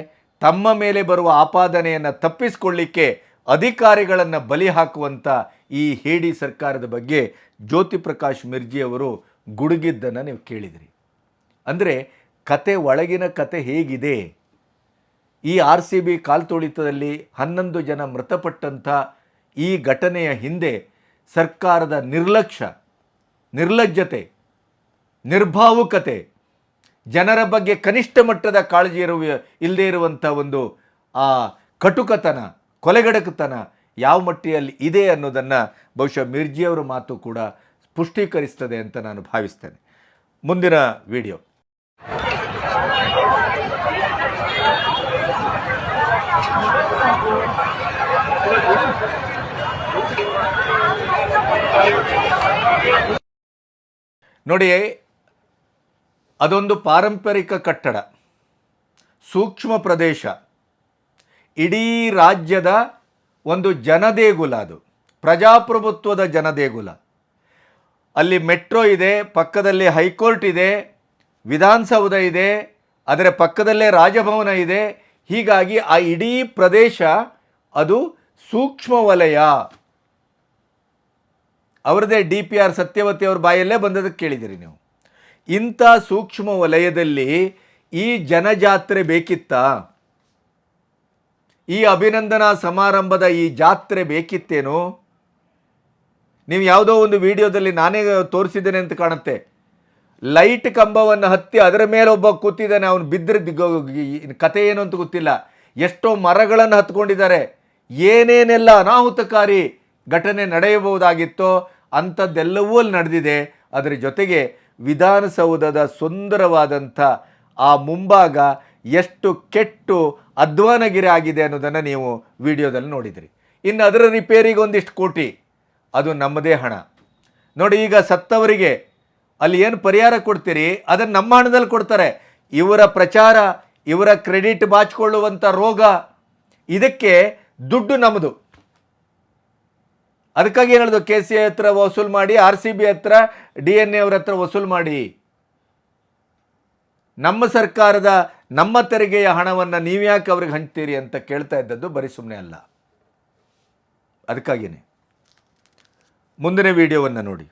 ತಮ್ಮ ಮೇಲೆ ಬರುವ ಆಪಾದನೆಯನ್ನು ತಪ್ಪಿಸಿಕೊಳ್ಳಿಕ್ಕೆ ಅಧಿಕಾರಿಗಳನ್ನು ಬಲಿ ಹಾಕುವಂಥ ಈ ಹೇಡಿ ಸರ್ಕಾರದ ಬಗ್ಗೆ ಜ್ಯೋತಿ ಪ್ರಕಾಶ್ ಮಿರ್ಜಿ ಅವರು ಗುಡುಗಿದ್ದನ್ನು ನೀವು ಕೇಳಿದಿರಿ. ಅಂದರೆ ಕತೆ ಒಳಗಿನ ಕತೆ ಹೇಗಿದೆ? ಈ ಆರ್ ಸಿ ಬಿ ಕಾಲ್ತುಳಿತದಲ್ಲಿ ಹನ್ನೊಂದು ಜನ ಮೃತಪಟ್ಟಂಥ ಈ ಘಟನೆಯ ಹಿಂದೆ ಸರ್ಕಾರದ ನಿರ್ಲಕ್ಷ್ಯ, ನಿರ್ಲಜ್ಜತೆ, ನಿರ್ಭಾವುಕತೆ, ಜನರ ಬಗ್ಗೆ ಕನಿಷ್ಠ ಮಟ್ಟದ ಕಾಳಜಿ ಇರುವ, ಇಲ್ಲದೇ ಇರುವಂಥ ಒಂದು ಆ ಕಟುಕತನ, ಕೊಲೆಗಡಕತನ ಯಾವ ಮಟ್ಟಿಯಲ್ಲಿ ಇದೆ ಅನ್ನೋದನ್ನು ಬಹುಶಃ ಮಿರ್ಜಿಯವರ ಮಾತು ಕೂಡ ಪುಷ್ಟೀಕರಿಸ್ತದೆ ಅಂತ ನಾನು ಭಾವಿಸ್ತೇನೆ. ಮುಂದಿನ ವಿಡಿಯೋ. ನೋಡಿ, ಅದೊಂದು ಪಾರಂಪರಿಕ ಕಟ್ಟಡ, ಸೂಕ್ಷ್ಮ ಪ್ರದೇಶ, ಇಡೀ ರಾಜ್ಯದ ಒಂದು ಜನದೇಗುಲ ಅದು, ಪ್ರಜಾಪ್ರಭುತ್ವದ ಜನದೇಗುಲ. ಅಲ್ಲಿ ಮೆಟ್ರೋ ಇದೆ, ಪಕ್ಕದಲ್ಲಿ ಹೈಕೋರ್ಟ್ ಇದೆ, ವಿಧಾನಸೌಧ ಇದೆ ಅದರ ಪಕ್ಕದಲ್ಲೇ ರಾಜಭವನ ಇದೆ ಹೀಗಾಗಿ ಆ ಇಡೀ ಪ್ರದೇಶ ಅದು ಸೂಕ್ಷ್ಮ ವಲಯ ಅವರದೇ ಡಿ ಪಿ ಆರ್ ಸತ್ಯವತಿ ಅವ್ರ ಬಾಯಲ್ಲೇ ಬಂದದಕ್ಕೆ ಕೇಳಿದಿರಿ ನೀವು. ಇಂಥ ಸೂಕ್ಷ್ಮ ವಲಯದಲ್ಲಿ ಈ ಜನಜಾತ್ರೆ ಬೇಕಿತ್ತಾ? ಈ ಅಭಿನಂದನಾ ಸಮಾರಂಭದ ಈ ಜಾತ್ರೆ ಬೇಕಿತ್ತೇನು? ನೀವು ಯಾವುದೋ ಒಂದು ವಿಡಿಯೋದಲ್ಲಿ ನಾನೇ ತೋರಿಸಿದ್ದೇನೆ ಅಂತ ಕಾಣುತ್ತೆ. ಲೈಟ್ ಕಂಬವನ್ನು ಹತ್ತಿ ಅದರ ಮೇಲೆ ಒಬ್ಬ ಕೂತಿದ್ದಾನೆ. ಅವನು ಬಿದ್ದರೆ ಕತೆ ಏನು ಅಂತ ಗೊತ್ತಿಲ್ಲ. ಎಷ್ಟೋ ಮರಗಳನ್ನು ಹತ್ಕೊಂಡಿದ್ದಾರೆ. ಏನೇನೆಲ್ಲ ಅನಾಹುತಕಾರಿ ಘಟನೆ ನಡೆಯಬಹುದಾಗಿತ್ತೋ ಅಂಥದ್ದೆಲ್ಲವೂ ಅಲ್ಲಿ ನಡೆದಿದೆ. ಅದರ ಜೊತೆಗೆ ವಿಧಾನಸೌಧದ ಸುಂದರವಾದಂಥ ಆ ಮುಂಭಾಗ ಎಷ್ಟು ಕೆಟ್ಟು ಅಧ್ವಾನಗಿರಿ ಆಗಿದೆ ಅನ್ನೋದನ್ನು ನೀವು ವಿಡಿಯೋದಲ್ಲಿ ನೋಡಿದಿರಿ. ಇನ್ನು ಅದರ ರಿಪೇರಿಗೆ ಒಂದಿಷ್ಟು ಕೋಟಿ. ಅದು ನಮ್ಮದೇ ಹಣ. ನೋಡಿ ಈಗ ಸತ್ತವರಿಗೆ ಅಲ್ಲಿ ಏನು ಪರಿಹಾರ ಕೊಡ್ತೀರಿ? ಅದನ್ನು ನಮ್ಮ ಹಣದಲ್ಲಿ ಕೊಡ್ತಾರೆ. ಇವರ ಪ್ರಚಾರ, ಇವರ ಕ್ರೆಡಿಟ್ ಬಾಚಿಕೊಳ್ಳುವಂಥ ರೋಗ, ಇದಕ್ಕೆ ದುಡ್ಡು ನಮ್ಮದು ಅದಕ್ಕಾಗಿ ಏನು ಹೇಳೋದು? ಕೆ ಸಿ ಐ ಹತ್ರ ವಸೂಲು ಮಾಡಿ ಆರ್ ಸಿ ಬಿ ಹತ್ರ ಡಿ ಎನ್ ಎ ಅವ್ರ ಹತ್ರ ವಸೂಲು ಮಾಡಿ. ನಮ್ಮ ಸರ್ಕಾರದ, ನಮ್ಮ ತೆರಿಗೆಯ ಹಣವನ್ನು ನೀವ್ಯಾಕೆ ಅವ್ರಿಗೆ ಹಂಚ್ತೀರಿ ಅಂತ ಕೇಳ್ತಾ ಇದ್ದದ್ದು ಬರೀ ಸುಮ್ಮನೆ ಅಲ್ಲ. ಅದಕ್ಕಾಗಿಯೇ ಮುಂದಿನ ವಿಡಿಯೋವನ್ನು ನೋಡಿ.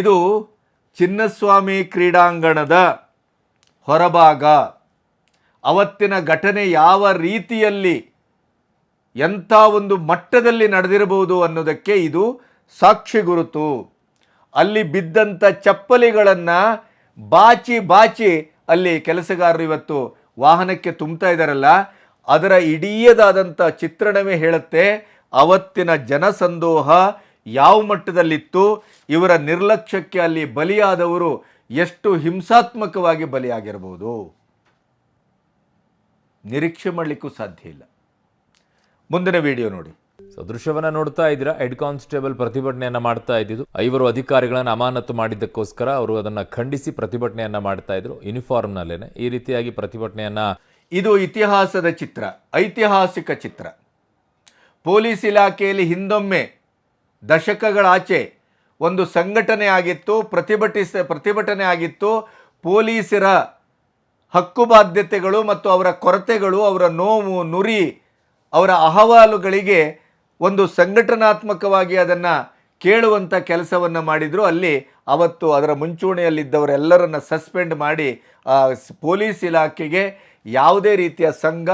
ಇದು ಚಿನ್ನಸ್ವಾಮಿ ಕ್ರೀಡಾಂಗಣದ ಹೊರಭಾಗ. ಅವತ್ತಿನ ಘಟನೆ ಯಾವ ರೀತಿಯಲ್ಲಿ ಎಂಥ ಒಂದು ಮಟ್ಟದಲ್ಲಿ ನಡೆದಿರಬಹುದು ಅನ್ನೋದಕ್ಕೆ ಇದು ಸಾಕ್ಷಿ ಗುರುತು. ಅಲ್ಲಿ ಬಿದ್ದಂಥ ಚಪ್ಪಲಿಗಳನ್ನು ಬಾಚಿ ಬಾಚಿ ಅಲ್ಲಿ ಕೆಲಸಗಾರರು ಇವತ್ತು ವಾಹನಕ್ಕೆ ತುಂಬ್ತಾ ಇದ್ದಾರಲ್ಲ, ಅದರ ಇಡೀಯದಾದಂಥ ಚಿತ್ರಣವೇ ಹೇಳುತ್ತೆ, ಅವತ್ತಿನ ಜನಸಂದೋಹ ಯಾವ ಮಟ್ಟದಲ್ಲಿತ್ತು? ಇವರ ನಿರ್ಲಕ್ಷ್ಯಕ್ಕೆ ಅಲ್ಲಿ ಬಲಿಯಾದವರು ಎಷ್ಟು ಹಿಂಸಾತ್ಮಕವಾಗಿ ಬಲಿಯಾಗಿರ್ಬೋದು ನಿರೀಕ್ಷೆ ಮಾಡಲಿಕ್ಕೂ ಸಾಧ್ಯ ಇಲ್ಲ. ಮುಂದಿನ ವಿಡಿಯೋ ನೋಡಿ. ಸದೃಶ್ಯವನ್ನ ದೃಶ್ಯವನ್ನ ನೋಡ್ತಾ ಇದ್ದೀರಾ? ಹೆಡ್ ಕಾನ್ಸ್ಟೇಬಲ್ ಪ್ರತಿಭಟನೆಯನ್ನ ಮಾಡ್ತಾ ಇದ್ದಿದ್ದು. ಐವರು ಅಧಿಕಾರಿಗಳನ್ನ ಅಮಾನತು ಮಾಡಿದ್ದಕ್ಕೋಸ್ಕರ ಅವರು ಅದನ್ನ ಖಂಡಿಸಿ ಪ್ರತಿಭಟನೆಯನ್ನ ಮಾಡ್ತಾ ಇದ್ರು. ಯೂನಿಫಾರ್ಮ್ ನಲ್ಲೇನೆ ಈ ರೀತಿಯಾಗಿ ಪ್ರತಿಭಟನೆಯನ್ನ ಇದು ಇತಿಹಾಸದ ಚಿತ್ರ ಐತಿಹಾಸಿಕ ಚಿತ್ರ. ಪೊಲೀಸ್ ಇಲಾಖೆಯಲ್ಲಿ ಹಿಂದೊಮ್ಮೆ ದಶಕಗಳಾಚೆ ಒಂದು ಸಂಘಟನೆ ಆಗಿತ್ತು, ಪ್ರತಿಭಟಿಸ, ಪ್ರತಿಭಟನೆ ಆಗಿತ್ತು. ಪೊಲೀಸರ ಹಕ್ಕು ಬಾಧ್ಯತೆಗಳು ಮತ್ತು ಅವರ ಕೊರತೆಗಳು, ಅವರ ನೋವು, ನುರಿ, ಅವರ ಅಹವಾಲುಗಳಿಗೆ ಒಂದು ಸಂಘಟನಾತ್ಮಕವಾಗಿ ಅದನ್ನು ಕೇಳುವಂಥ ಕೆಲಸವನ್ನು ಮಾಡಿದರು. ಅಲ್ಲಿ ಅವತ್ತು ಅದರ ಮುಂಚೂಣಿಯಲ್ಲಿದ್ದವರೆಲ್ಲರನ್ನು ಸಸ್ಪೆಂಡ್ ಮಾಡಿ ಪೊಲೀಸ್ ಇಲಾಖೆಗೆ ಯಾವುದೇ ರೀತಿಯ ಸಂಘ,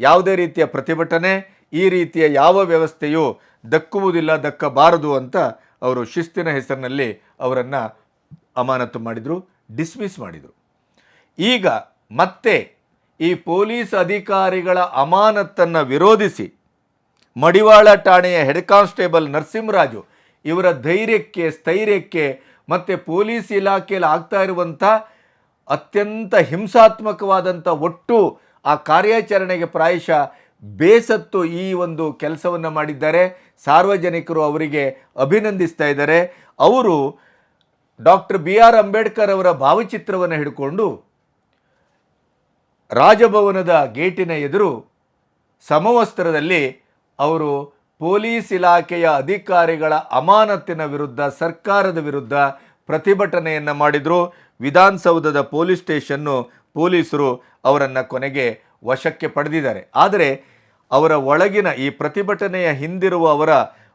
ಯಾವುದೇ ರೀತಿಯ ಪ್ರತಿಭಟನೆ ಈ ರೀತಿಯ ಯಾವ ವ್ಯವಸ್ಥೆಯೂ ದಕ್ಕುವುದಿಲ್ಲ, ದಕ್ಕಬಾರದು ಅಂತ ಅವರು ಶಿಸ್ತಿನ ಹೆಸರಿನಲ್ಲಿ ಅವರನ್ನು ಅಮಾನತು ಮಾಡಿದರು, ಡಿಸ್ಮಿಸ್ ಮಾಡಿದರು. ಈಗ ಮತ್ತೆ ಈ ಪೊಲೀಸ್ ಅಧಿಕಾರಿಗಳ ಅಮಾನತನ್ನು ವಿರೋಧಿಸಿ ಮಡಿವಾಳ ಠಾಣೆಯ ಹೆಡ್ ಕಾನ್ಸ್ಟೇಬಲ್ ನರಸಿಂಹರಾಜು ಇವರ ಧೈರ್ಯಕ್ಕೆ, ಸ್ಥೈರ್ಯಕ್ಕೆ ಮತ್ತು ಪೊಲೀಸ್ ಇಲಾಖೆಯಲ್ಲಿ ಆಗ್ತಾ ಇರುವಂಥ ಅತ್ಯಂತ ಹಿಂಸಾತ್ಮಕವಾದಂಥ ಒಟ್ಟು ಆ ಕಾರ್ಯಾಚರಣೆಗೆ ಪ್ರಾಯಶಃ ಬೇಸತ್ತು ಈ ಒಂದು ಕೆಲಸವನ್ನು ಮಾಡಿದ್ದಾರೆ. ಸಾರ್ವಜನಿಕರು ಅವರಿಗೆ ಅಭಿನಂದಿಸ್ತಾ ಇದ್ದಾರೆ. ಅವರು ಡಾಕ್ಟರ್ ಬಿ ಆರ್ ಅಂಬೇಡ್ಕರ್ ಅವರ ಭಾವಚಿತ್ರವನ್ನು ಹಿಡ್ಕೊಂಡು ರಾಜಭವನದ ಗೇಟಿನ ಎದುರು ಸಮವಸ್ತ್ರದಲ್ಲಿ ಅವರು ಪೊಲೀಸ್ ಇಲಾಖೆಯ ಅಧಿಕಾರಿಗಳ ಅಮಾನತಿನ ವಿರುದ್ಧ, ಸರ್ಕಾರದ ವಿರುದ್ಧ ಪ್ರತಿಭಟನೆಯನ್ನು ಮಾಡಿದರು. ವಿಧಾನಸೌಧದ ಪೊಲೀಸ್ ಸ್ಟೇಷನ್ನು ಪೊಲೀಸರು ಅವರನ್ನು ಕೊನೆಗೆ ವಶಕ್ಕೆ ಪಡೆದಿದ್ದಾರೆ. ಆದರೆ ಅವರ ಒಳಗಿನ ಈ ಪ್ರತಿಭಟನೆಯ ಹಿಂದಿರುವ ಅವರ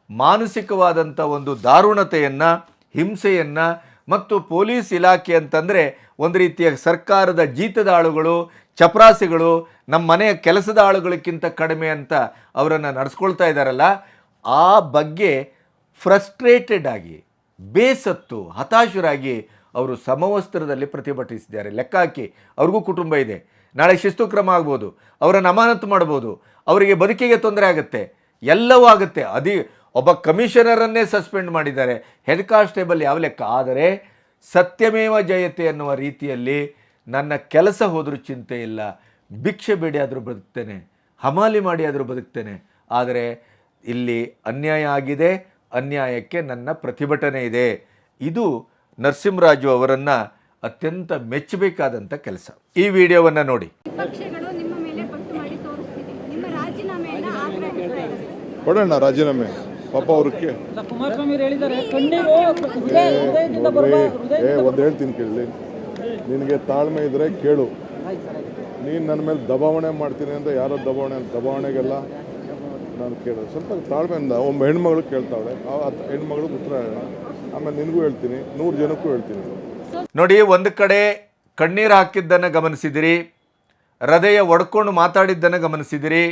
ಮಾನಸಿಕವಾದಂಥ ಒಂದು ದಾರುಣತೆಯನ್ನು, ಹಿಂಸೆಯನ್ನು ಮತ್ತು ಪೊಲೀಸ್ ಇಲಾಖೆ ಅಂತಂದರೆ ಒಂದು ರೀತಿಯ ಸರ್ಕಾರದ ಜೀತದ ಆಳುಗಳು ಚಪರಾಸಿಗಳು, ನಮ್ಮ ಮನೆಯ ಕೆಲಸದ ಆಳುಗಳಕ್ಕಿಂತ ಕಡಿಮೆ ಅಂತ ಅವರನ್ನು ನಡೆಸ್ಕೊಳ್ತಾ ಇದ್ದಾರಲ್ಲ, ಆ ಬಗ್ಗೆ ಫ್ರಸ್ಟ್ರೇಟೆಡ್ ಆಗಿ, ಬೇಸತ್ತು, ಹತಾಶರಾಗಿ ಅವರು ಸಮವಸ್ತ್ರದಲ್ಲಿ ಪ್ರತಿಭಟಿಸಿದ್ದಾರೆ. ಲೆಕ್ಕ ಹಾಕಿ, ಅವ್ರಿಗೂ ಕುಟುಂಬ ಇದೆ. ನಾಳೆ ಶಿಸ್ತು ಕ್ರಮ ಆಗ್ಬೋದು, ಅವರನ್ನು ಅಮಾನತು ಮಾಡ್ಬೋದು ಅವರಿಗೆ ಬದುಕಿಗೆ ತೊಂದರೆ ಆಗುತ್ತೆ, ಎಲ್ಲವೂ ಆಗುತ್ತೆ. ಅದಿ, ಒಬ್ಬ ಕಮಿಷನರನ್ನೇ ಸಸ್ಪೆಂಡ್ ಮಾಡಿದ್ದಾರೆ. ಹೆಡ್ ಕಾನ್ಸ್ಟೇಬಲ್ ಯಾವ ಲೆಕ್ಕ? ಆದರೆ ಸತ್ಯಮೇವ ಜಯತೆ ಅನ್ನುವ ರೀತಿಯಲ್ಲಿ ನನ್ನ ಕೆಲಸ ಹೋದರೂ ಚಿಂತೆ ಇಲ್ಲ. ಭಿಕ್ಷೆ ಬೇಡಿ ಆದರೂ ಬದುಕ್ತೇನೆ, ಹಮಾಲಿ ಮಾಡಿ ಆದರೂ ಬದುಕ್ತೇನೆ. ಆದರೆ ಇಲ್ಲಿ ಅನ್ಯಾಯ ಆಗಿದೆ, ಅನ್ಯಾಯಕ್ಕೆ ನನ್ನ ಪ್ರತಿಭಟನೆ ಇದೆ. ಇದು ನರಸಿಂಹರಾಜು ಅವರನ್ನು ಅತ್ಯಂತ ಮೆಚ್ಚಬೇಕಾದಂಥ ಕೆಲಸ. ಈ ವಿಡಿಯೋವನ್ನು ನೋಡಿ. ವಿಪಕ್ಷಗಳು ನಿಮ್ಮ ಮೇಲೆ ಪಟ್ಟು ಮಾಡಿ ತೋರಿಸ್ತಿದೆ. ನಿಮ್ಮ ರಾಜೀನಾಮೆಯನ್ನ ಆಗ್ರಹಿಸ್ತಾ ಇದೆ ಕೊಡೋಣ ರಾಜೀನಾಮೆ. ಪಾಪ ಅವ್ರಿಗೆ ಒಂದು ಹೇಳ್ತೀನಿ ಕೇಳಿ. ನಿನಗೆ ತಾಳ್ಮೆ ಇದ್ರೆ ಕೇಳು. ನೀನು ನನ್ನ ಮೇಲೆ ದಬಾವಣೆ ಮಾಡ್ತೀನಿ ಅಂತ ಯಾರೋ ದಬಾವಣೆ ದಬಾವಣೆಗೆಲ್ಲ ನಾನು ಕೇಳೋದು. ಸ್ವಲ್ಪ ತಾಳ್ಮೆಯಿಂದ ಒಮ್ಮೆ ಹೆಣ್ಮಗಳು ಕೇಳ್ತಾವಳೆ. ಆ ಹೆಣ್ಮಗಳು ಹೆಣ್ಮಗಳಿಗೆ ಉತ್ತರ ಹೇಳೋಣ. ಆಮೇಲೆ ನಿನಗೂ ಹೇಳ್ತೀನಿ. ನೂರು ಜನಕ್ಕೂ ಹೇಳ್ತೀನಿ. ನೋಡಿ, ಒಂದು ಕಡೆ ಕಣ್ಣೀರು ಹಾಕಿದ್ದನ್ನು ಗಮನಿಸಿದಿರಿ, ಹೃದಯ ಒಡ್ಕೊಂಡು ಮಾತಾಡಿದ್ದನ್ನು ಗಮನಿಸಿದಿರಿ.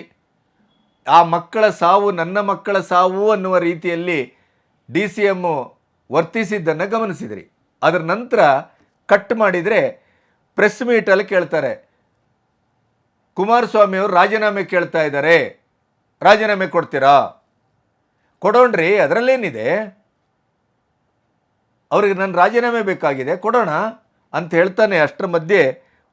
ಆ ಮಕ್ಕಳ ಸಾವು, ನನ್ನ ಮಕ್ಕಳ ಸಾವು ಅನ್ನುವ ರೀತಿಯಲ್ಲಿ ಡಿ ಸಿ ಎಮ್ಮು ವರ್ತಿಸಿದ್ದನ್ನು ಗಮನಿಸಿದಿರಿ. ಅದರ ನಂತರ ಕಟ್ ಮಾಡಿದರೆ ಪ್ರೆಸ್ ಮೀಟಲ್ಲಿ ಕೇಳ್ತಾರೆ, ಕುಮಾರಸ್ವಾಮಿ ಅವರು ರಾಜೀನಾಮೆ ಕೇಳ್ತಾ ಇದ್ದಾರೆ, ರಾಜೀನಾಮೆ ಕೊಡ್ತೀರಾ? ಕೊಡೋಣ್ರಿ, ಅದರಲ್ಲೇನಿದೆ? ಅವ್ರಿಗೆ ನನ್ನ ರಾಜೀನಾಮೆ ಬೇಕಾಗಿದೆ, ಕೊಡೋಣ ಅಂತ ಹೇಳ್ತಾನೆ. ಅಷ್ಟರ ಮಧ್ಯೆ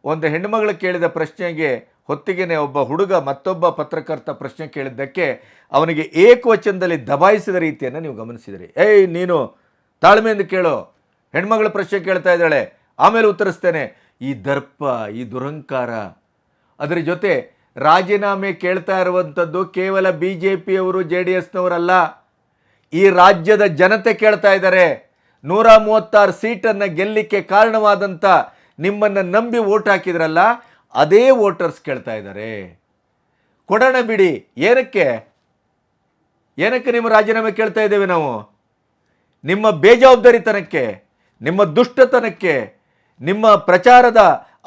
ಒಂದು ಹೆಣ್ಣುಮಗಳು ಕೇಳಿದ ಪ್ರಶ್ನೆಗೆ ಹೊತ್ತಿಗೆನೆ ಒಬ್ಬ ಹುಡುಗ ಮತ್ತೊಬ್ಬ ಪತ್ರಕರ್ತ ಪ್ರಶ್ನೆ ಕೇಳಿದ್ದಕ್ಕೆ ಅವನಿಗೆ ಏಕವಚನದಲ್ಲಿ ದಬಾಯಿಸಿದ ರೀತಿಯನ್ನು ನೀವು ಗಮನಿಸಿದಿರಿ. ಏಯ್, ನೀನು ತಾಳ್ಮೆಯಿಂದ ಕೇಳು. ಹೆಣ್ಮಗಳ ಪ್ರಶ್ನೆ ಕೇಳ್ತಾ ಇದ್ದಾಳೆ. ಆಮೇಲೆ ಉತ್ತರಿಸ್ತೇನೆ, ಈ ದರ್ಪ, ಈ ದುರಂಕಾರ ಅದರ ಜೊತೆ ರಾಜೀನಾಮೆ ಕೇಳ್ತಾ ಇರುವಂಥದ್ದು ಕೇವಲ ಬಿ ಜೆ ಪಿಯವರು ಜೆ ಡಿ ಎಸ್ನವರಲ್ಲ ಈ ರಾಜ್ಯದ ಜನತೆ ಕೇಳ್ತಾ ಇದ್ದಾರೆ. ನೂರ ಮೂವತ್ತಾರು ಸೀಟನ್ನು ಗೆಲ್ಲಿಕ್ಕೆ ಕಾರಣವಾದಂಥ ನಿಮ್ಮನ್ನು ನಂಬಿ ಓಟ್ ಹಾಕಿದ್ರಲ್ಲ, ಅದೇ ವೋಟರ್ಸ್ ಕೇಳ್ತಾ ಇದ್ದಾರೆ. ಕೊಡೋಣ ಬಿಡಿ, ಏನಕ್ಕೆ? ಏನಕ್ಕೆ ನಿಮ್ಮ ರಾಜೀನಾಮೆ ಕೇಳ್ತಾ ಇದ್ದೇವೆ ನಾವು? ನಿಮ್ಮ ಬೇಜವಾಬ್ದಾರಿತನಕ್ಕೆ, ನಿಮ್ಮ ದುಷ್ಟತನಕ್ಕೆ, ನಿಮ್ಮ ಪ್ರಚಾರದ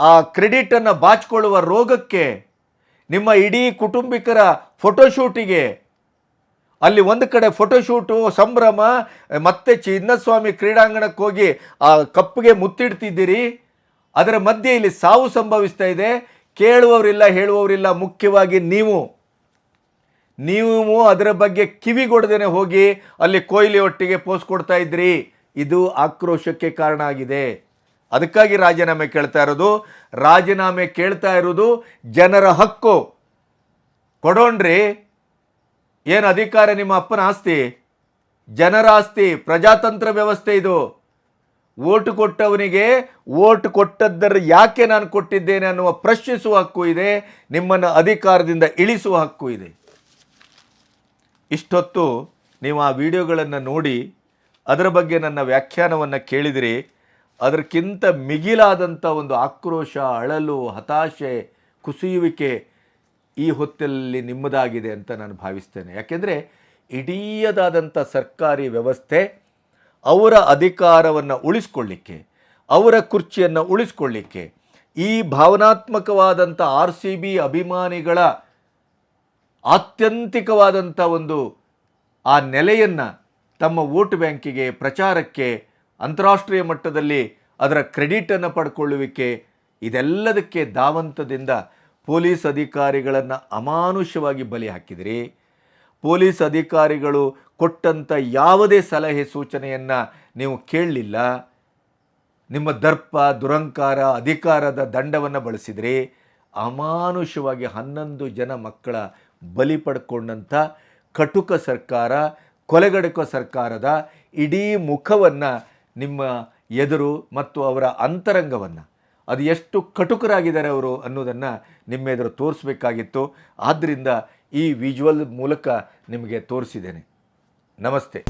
ಆ ಕ್ರೆಡಿಟನ್ನು ಬಾಚಿಕೊಳ್ಳುವ ರೋಗಕ್ಕೆ, ನಿಮ್ಮ ಇಡೀ ಕುಟುಂಬಿಕರ ಫೋಟೋಶೂಟಿಗೆ ಅಲ್ಲಿ ಒಂದು ಕಡೆ ಫೋಟೋಶೂಟು ಸಂಭ್ರಮ, ಮತ್ತೆ ಚಿನ್ನಸ್ವಾಮಿ ಕ್ರೀಡಾಂಗಣಕ್ಕೆ ಹೋಗಿ ಆ ಕಪ್ಪಿಗೆ ಮುತ್ತಿಡ್ತಿದ್ದೀರಿ. ಅದರ ಮಧ್ಯೆ ಇಲ್ಲಿ ಸಾವು ಸಂಭವಿಸ್ತಾ ಇದೆ. ಕೇಳುವವರಿಲ್ಲ, ಹೇಳುವವರಿಲ್ಲ, ಮುಖ್ಯವಾಗಿ ನೀವು. ನೀವು ಅದರ ಬಗ್ಗೆ ಕಿವಿಗೊಡದೇನೆ ಹೋಗಿ ಅಲ್ಲಿ ಕೊಯ್ಲಿ ಒಟ್ಟಿಗೆ ಪೋಸ್ಟ್ ಕೊಡ್ತಾ ಇದ್ರಿ. ಇದು ಆಕ್ರೋಶಕ್ಕೆ ಕಾರಣ ಆಗಿದೆ. ಅದಕ್ಕಾಗಿ ರಾಜೀನಾಮೆ ಕೇಳ್ತಾ ಇರೋದು. ರಾಜೀನಾಮೆ ಕೇಳ್ತಾ ಇರೋದು ಜನರ ಹಕ್ಕು. ಕೊಡೋಣ್ರಿ. ಏನು ಅಧಿಕಾರ ನಿಮ್ಮ ಅಪ್ಪನ ಆಸ್ತಿ? ಜನರ ಆಸ್ತಿ, ಪ್ರಜಾತಂತ್ರ ವ್ಯವಸ್ಥೆ ಇದು. ಓಟು ಕೊಟ್ಟವನಿಗೆ ಓಟ್ ಕೊಟ್ಟದ್ದರ ಯಾಕೆ ನಾನು ಕೊಟ್ಟಿದ್ದೇನೆ ಅನ್ನುವ ಪ್ರಶ್ನಿಸುವ ಹಕ್ಕು ಇದೆ, ನಿಮ್ಮನ್ನು ಅಧಿಕಾರದಿಂದ ಇಳಿಸುವ ಹಕ್ಕು ಇದೆ. ಇಷ್ಟೊತ್ತು ನೀವು ಆ ವಿಡಿಯೋಗಳನ್ನು ನೋಡಿ, ಅದರ ಬಗ್ಗೆ ನನ್ನ ವ್ಯಾಖ್ಯಾನವನ್ನು ಕೇಳಿದಿರಿ. ಅದಕ್ಕಿಂತ ಮಿಗಿಲಾದಂಥ ಒಂದು ಆಕ್ರೋಶ, ಅಳಲು, ಹತಾಶೆ, ಕುಸಿಯುವಿಕೆ ಈ ಹೊತ್ತಲ್ಲಿ ನಿಮ್ಮದಾಗಿದೆ ಅಂತ ನಾನು ಭಾವಿಸ್ತೇನೆ. ಯಾಕೆಂದರೆ ಇಡೀಯದಾದಂಥ ಸರ್ಕಾರಿ ವ್ಯವಸ್ಥೆ ಅವರ ಅಧಿಕಾರವನ್ನು ಉಳಿಸ್ಕೊಳ್ಳಿಕ್ಕೆ, ಅವರ ಕುರ್ಚಿಯನ್ನು ಉಳಿಸ್ಕೊಳ್ಳಿಕ್ಕೆ, ಈ ಭಾವನಾತ್ಮಕವಾದಂಥ ಆರ್ ಸಿ ಬಿ ಅಭಿಮಾನಿಗಳ ಆತ್ಯಂತಿಕವಾದಂಥ ಒಂದು ಆ ನೆಲೆಯನ್ನು ತಮ್ಮ ವೋಟ್ ಬ್ಯಾಂಕಿಗೆ ಪ್ರಚಾರಕ್ಕೆ, ಅಂತಾರಾಷ್ಟ್ರೀಯ ಮಟ್ಟದಲ್ಲಿ ಅದರ ಕ್ರೆಡಿಟನ್ನು ಪಡ್ಕೊಳ್ಳುವಿಕೆ ಇದೆಲ್ಲದಕ್ಕೆ ಧಾವಂತದಿಂದ ಪೊಲೀಸ್ ಅಧಿಕಾರಿಗಳನ್ನು ಅಮಾನುಷವಾಗಿ ಬಲಿ ಹಾಕಿದಿರಿ. ಪೊಲೀಸ್ ಅಧಿಕಾರಿಗಳು ಕೊಟ್ಟಂಥ ಯಾವುದೇ ಸಲಹೆ ಸೂಚನೆಯನ್ನು ನೀವು ಕೇಳಲಿಲ್ಲ. ನಿಮ್ಮ ದರ್ಪ, ದುರಂಕಾರ, ಅಧಿಕಾರದ ದಂಡವನ್ನು ಬಳಸಿದರೆ. ಅಮಾನುಷವಾಗಿ ಹನ್ನೊಂದು ಜನ ಮಕ್ಕಳ ಬಲಿ ಪಡ್ಕೊಂಡಂಥ ಕಟುಕ ಸರ್ಕಾರ, ಕೊಲೆಗಡಕ ಸರ್ಕಾರದ ಇಡೀ ಮುಖವನ್ನು ನಿಮ್ಮ ಎದುರು ಮತ್ತು ಅವರ ಅಂತರಂಗವನ್ನು ಅದು ಎಷ್ಟು ಕಟುಕರಾಗಿದ್ದಾರೆ ಅವರು ಅನ್ನೋದನ್ನು ನಿಮ್ಮ ಎದುರು ತೋರಿಸ್ಬೇಕಾಗಿತ್ತು. ಆದ್ದರಿಂದ ಈ ವಿಜುವಲ್ ಮೂಲಕ ನಿಮಗೆ ತೋರಿಸಿದ್ದೇನೆ. ನಮಸ್ತೆ.